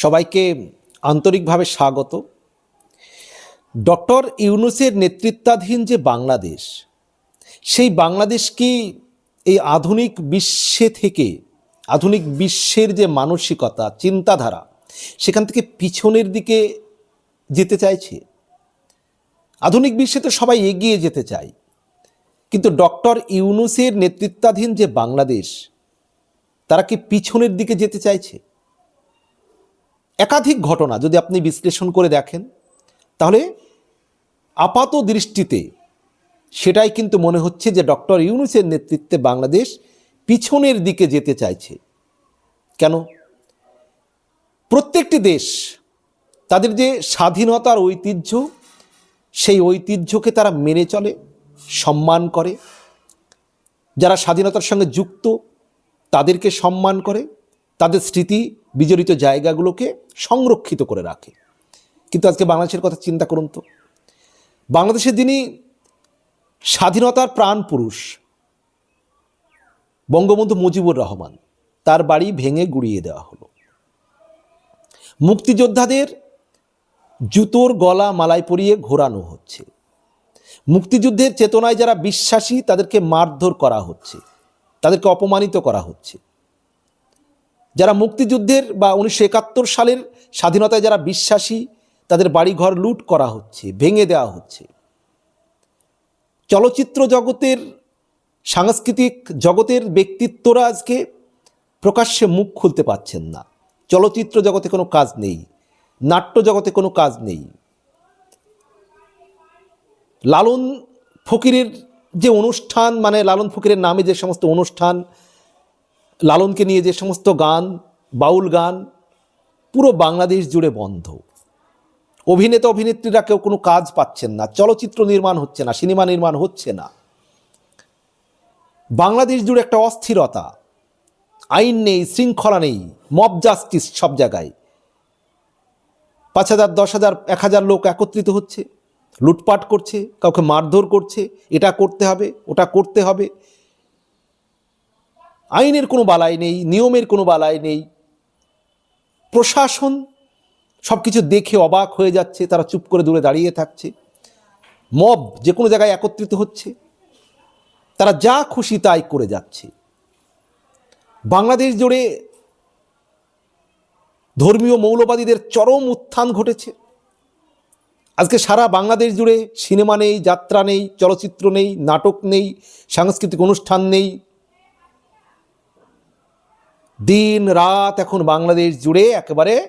সবাইকে আন্তরিকভাবে স্বাগত। ডক্টর ইউনুসের নেতৃত্বাধীন যে বাংলাদেশ, সেই বাংলাদেশ কি এই আধুনিক বিশ্বে থেকে, আধুনিক বিশ্বের যে মানসিকতা, চিন্তাধারা, সেখান থেকে পিছনের দিকে যেতে চাইছে? আধুনিক বিশ্বে তো সবাই এগিয়ে যেতে চায়। কিন্তু ডক্টর ইউনুসের নেতৃত্বাধীন যে বাংলাদেশ, তারা কি পিছনের দিকে যেতে চাইছে? একাধিক ঘটনা যদি আপনি বিশ্লেষণ করে দেখেন, তাহলে আপাত দৃষ্টিতে সেটাই কিন্তু মনে হচ্ছে যে ডক্টর ইউনুসের নেতৃত্বে বাংলাদেশ পিছনের দিকে যেতে চাইছে। কেন? প্রত্যেকটি দেশ তাদের যে স্বাধীনতার ঐতিহ্য, সেই ঐতিহ্যকে তারা মেনে চলে, সম্মান করে। যারা স্বাধীনতার সঙ্গে যুক্ত, তাদেরকে সম্মান করে। তাদের স্মৃতি বিজড়িত জায়গাগুলোকে সংরক্ষিত করে রাখে। কিন্তু আজকে বাংলাদেশের কথা চিন্তা করুন তো। বাংলাদেশের যিনি স্বাধীনতার প্রাণ পুরুষ, বঙ্গবন্ধু মুজিবুর রহমান, তার বাড়ি ভেঙে গুড়িয়ে দেওয়া হলো। মুক্তিযোদ্ধাদের জুতোর গলা মালায় পরিয়ে ঘোরানো হচ্ছে। মুক্তিযুদ্ধের চেতনায় যারা বিশ্বাসী, তাদেরকে মারধর করা হচ্ছে। তাদেরকে অপমানিত করা হচ্ছে। যারা মুক্তিযুদ্ধের বা উনিশশো একাত্তর সালের স্বাধীনতায় যারা বিশ্বাসী, তাদের বাড়িঘর লুট করা হচ্ছে, ভেঙে দেওয়া হচ্ছে। চলচ্চিত্র জগতের, সাংস্কৃতিক জগতের ব্যক্তিত্বরা আজকে প্রকাশ্যে মুখ খুলতে পারছেন না। চলচ্চিত্র জগতে কোনো কাজ নেই, নাট্য জগতে কোনো কাজ নেই। লালন ফকিরের যে অনুষ্ঠান মানে লালন ফকিরের নামে যে সমস্ত অনুষ্ঠান লালনকে নিয়ে যে সমস্ত গান, বাউল গান, পুরো বাংলাদেশ জুড়ে বন্ধ। অভিনেতা, অভিনেত্রীরা কেউ কোনো কাজ পাচ্ছেন না, চলচ্চিত্র নির্মাণ হচ্ছে না, সিনেমা নির্মাণ হচ্ছে না। বাংলাদেশ জুড়ে একটা অস্থিরতা, আইন নেই, শৃঙ্খলা নেই মব জাস্টিস সব জায়গায়। পাঁচ হাজার, দশ হাজার, এক হাজার লোক একত্রিত হচ্ছে, লুটপাট করছে, কাউকে মারধর করছে, এটা করতে হবে, ওটা করতে হবে আইনের কোনো বালাই নেই, নিয়মের কোনো বালাই নেই। প্রশাসন সব কিছু দেখে অবাক হয়ে যাচ্ছে, তারা চুপ করে দূরে দাঁড়িয়ে থাকছে। মব যে কোনো জায়গায় একত্রিত হচ্ছে। তারা যা খুশি তাই করে যাচ্ছে। বাংলাদেশ জুড়ে ধর্মীয় মৌলবাদীদের চরম উত্থান ঘটেছে। আজকে সারা বাংলাদেশ জুড়ে সিনেমা নেই, যাত্রা নেই, চলচ্চিত্র নেই, নাটক নেই, সাংস্কৃতিক অনুষ্ঠান নেই দিন রাত এখন বাংলাদেশ জুড়ে একেবারে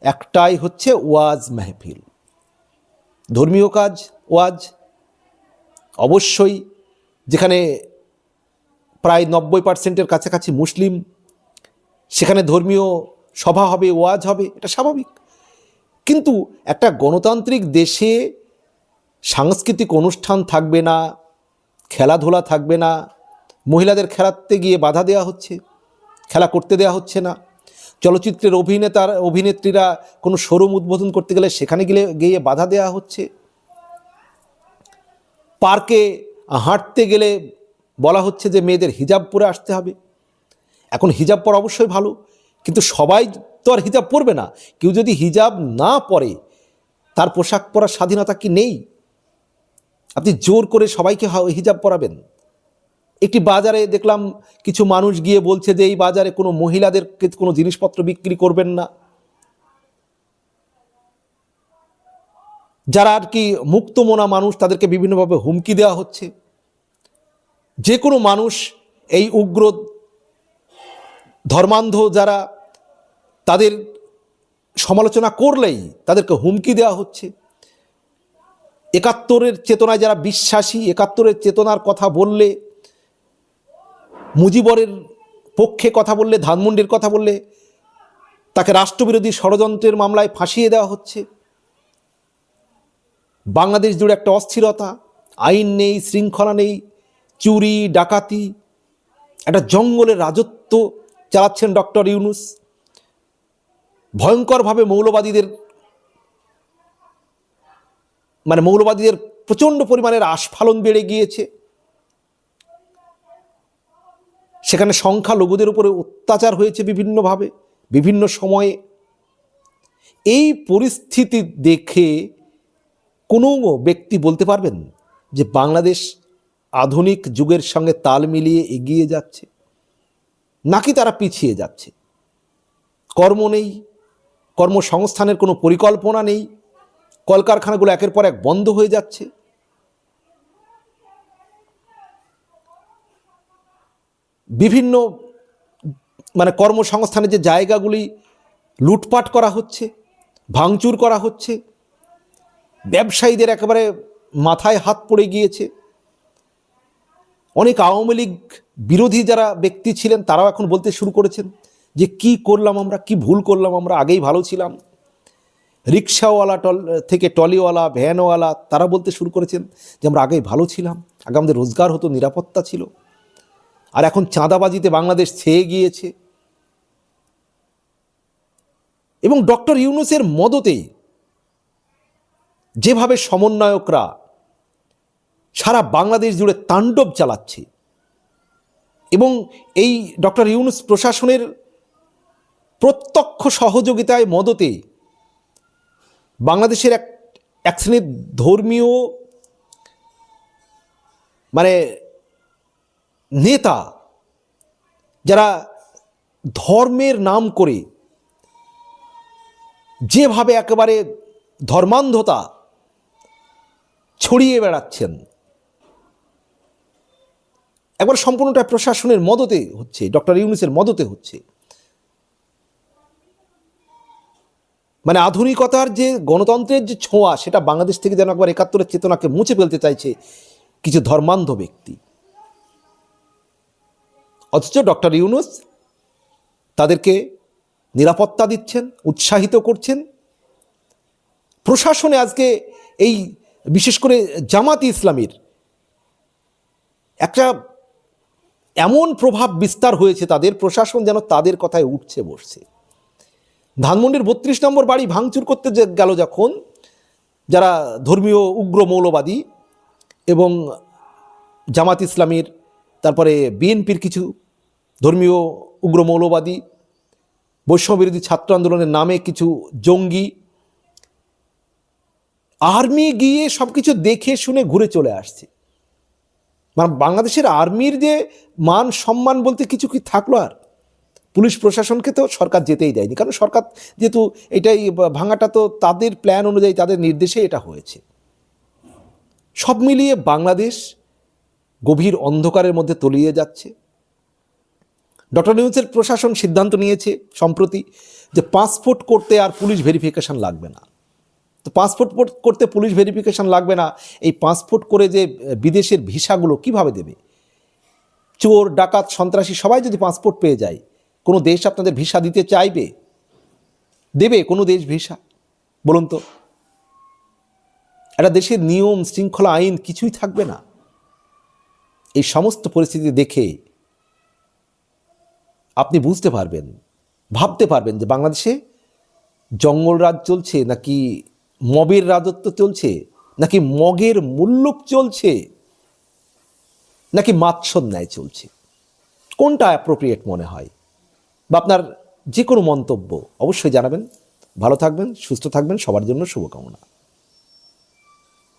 একটাই হচ্ছে ওয়াজ মেহফিল। ধর্মীয় কাজ, ওয়াজ অবশ্যই, যেখানে প্রায় নব্বই পার্সেন্টের কাছাকাছি মুসলিম, সেখানে ধর্মীয় সভা হবে, ওয়াজ হবে, এটা স্বাভাবিক। কিন্তু একটা গণতান্ত্রিক দেশে সাংস্কৃতিক অনুষ্ঠান থাকবে না, খেলাধুলা থাকবে না, মহিলাদের খেলাতে গিয়ে বাধা দেওয়া হচ্ছে। খেলা করতে দেওয়া হচ্ছে না। চলচ্চিত্রের অভিনেতার, অভিনেত্রীরা কোনো শোরুম উদ্বোধন করতে গেলে সেখানে গেলে, গিয়ে বাধা দেওয়া হচ্ছে। পার্কে হাঁটতে গেলে বলা হচ্ছে যে মেয়েদের হিজাব পরে আসতে হবে। এখন হিজাব পরা অবশ্যই ভালো, কিন্তু সবাই তো আর হিজাব পরবে না। কেউ যদি হিজাব না পরে, তার পোশাক পরার স্বাধীনতা কি নেই? আপনি জোর করে সবাইকে হিজাব পরাবেন। একটি বাজারে দেখলাম কিছু মানুষ গিয়ে বলছে যে এই বাজারে কোনো মহিলাদেরকে কোনো জিনিসপত্র বিক্রি করবেন না। যারা আর কি মুক্তমনা মানুষ, তাদেরকে বিভিন্নভাবে হুমকি দেওয়া হচ্ছে। যে কোনো মানুষ এই উগ্র ধর্মান্ধ যারা, তাদের সমালোচনা করলেই তাদেরকে হুমকি দেওয়া হচ্ছে। একাত্তরের চেতনায় যারা বিশ্বাসী, একাত্তরের চেতনার কথা বললে মুজিবরের পক্ষে কথা বললে, ধানমন্ডির কথা বললে, তাকে রাষ্ট্রবিরোধী ষড়যন্ত্রের মামলায় ফাঁসিয়ে দেওয়া হচ্ছে। বাংলাদেশ জুড়ে একটা অস্থিরতা, আইন নেই, শৃঙ্খলা নেই, চুরি, ডাকাতি, একটা জঙ্গলের রাজত্ব চালাচ্ছেন ডক্টর ইউনুস। ভয়ঙ্করভাবে মৌলবাদীদের মানে মৌলবাদীদের প্রচণ্ড পরিমাণের আস্ফালন বেড়ে গিয়েছে। সেখানে সংখ্যালঘুদের উপরে অত্যাচার হয়েছে বিভিন্নভাবে, বিভিন্ন সময়ে। এই পরিস্থিতি দেখে কোনো ব্যক্তি বলতে পারবেন যে বাংলাদেশ আধুনিক যুগের সঙ্গে তাল মিলিয়ে এগিয়ে যাচ্ছে? নাকি তারা পিছিয়ে যাচ্ছে? কর্ম নেই, কর্মসংস্থানের কোনো পরিকল্পনা নেই, কলকারখানাগুলো একের পর এক বন্ধ হয়ে যাচ্ছে। বিভিন্ন মানে কর্মসংস্থানের যে জায়গাগুলি লুটপাট করা হচ্ছে, ভাঙচুর করা হচ্ছে, ব্যবসায়ীদের একেবারে মাথায় হাত পড়ে গিয়েছে। অনেক আওয়ামী লীগ বিরোধী যারা ব্যক্তি ছিলেন, তারাও এখন বলতে শুরু করেছেন যে কি করলাম আমরা, কি ভুল করলাম আমরা, আগেই ভালো ছিলাম। রিক্সাওয়ালা টল, থেকে টলিওয়ালা, ভ্যানওয়ালা, তারা বলতে শুরু করেছেন যে আমরা আগেই ভালো ছিলাম, আগে আমাদের রোজগার হতো, নিরাপত্তা ছিল। আর এখন চাঁদাবাজিতে বাংলাদেশ ছেয়ে গিয়েছে। এবং ডক্টর ইউনুসের মদতে যেভাবে সমন্বয়করা সারা বাংলাদেশ জুড়ে তাণ্ডব চালাচ্ছে এবং এই ডক্টর ইউনুস প্রশাসনের প্রত্যক্ষ সহযোগিতায় মদতে বাংলাদেশের এক এক শ্রেণির ধর্মীয় মানে নেতা যারা ধর্মের নাম করে যেভাবে একেবারে ধর্মান্ধতা ছড়িয়ে বেড়াচ্ছেন, একবার সম্পূর্ণটা প্রশাসনের মদতে হচ্ছে, ডক্টর ইউনিসের মদতে হচ্ছে। মানে আধুনিকতার যে গণতন্ত্রের যে ছোঁয়া, সেটা বাংলাদেশ থেকে যেন একবার একাত্তরের চেতনাকে মুছে ফেলতে চাইছে কিছু ধর্মান্ধ ব্যক্তি। অথচ ডক্টর ইউনুস তাদেরকে নিরাপত্তা দিচ্ছেন, উৎসাহিত করছেন। প্রশাসনে আজকে এই বিশেষ করে জামাত ইসলামীর একটা এমন প্রভাব বিস্তার হয়েছে তাদের, প্রশাসন যেন তাদের কথায় উঠছে বসছে। ধানমন্ডির বত্রিশ নম্বর বাড়ি ভাঙচুর করতে গেল যখন, যারা ধর্মীয় উগ্র মৌলবাদী এবং জামাত ইসলামীর তারপরে বিএনপির কিছু ধর্মীয় উগ্র মৌলবাদী বৈষম্যবিরোধী ছাত্র আন্দোলনের নামে কিছু জঙ্গি, আর্মি গিয়ে সব কিছু দেখে শুনে ঘুরে চলে আসছে। মানে বাংলাদেশের আর্মির যে মান সম্মান বলতে কিছু কি থাকল আর? পুলিশ প্রশাসনকে তো সরকার যেতেই দেয়নি, কারণ সরকার যেহেতু এটাই ভাঙাটা তো তাদের প্ল্যান অনুযায়ী, তাদের নির্দেশে এটা হয়েছে। সব মিলিয়ে বাংলাদেশ গভীর অন্ধকারের মধ্যে তলিয়ে যাচ্ছে। ডক্টর নিউজের প্রশাসন সিদ্ধান্ত নিয়েছে, সম্প্রতি, যে পাসপোর্ট করতে আর পুলিশ ভেরিফিকেশন লাগবে না। তো পাসপোর্ট করতে পুলিশ ভেরিফিকেশন লাগবে না, এই পাসপোর্ট করে যে, বিদেশের ভিসাগুলো কীভাবে দেবে? চোর, ডাকাত, সন্ত্রাসী সবাই যদি পাসপোর্ট পেয়ে যায়, কোনো দেশ আপনাদের ভিসা দিতে চাইবে? দেবে কোনো দেশ ভিসা? বলুন তো। একটা দেশের নিয়ম, শৃঙ্খলা, আইন কিছুই থাকবে না। এই সমস্ত পরিস্থিতি দেখে আপনি বুঝতে পারবেন, ভাবতে পারবেন যে বাংলাদেশে জঙ্গলরাজ চলছে নাকি মবের রাজত্ব চলছে, নাকি মগের মুল্লুক চলছে, নাকি মাৎসর ন্যায় চলছে? কোনটা অ্যাপ্রোপ্রিয়েট মনে হয়? বা আপনার যে কোনো মন্তব্য অবশ্যই জানাবেন। ভালো থাকবেন, সুস্থ থাকবেন, সবার জন্য শুভকামনা।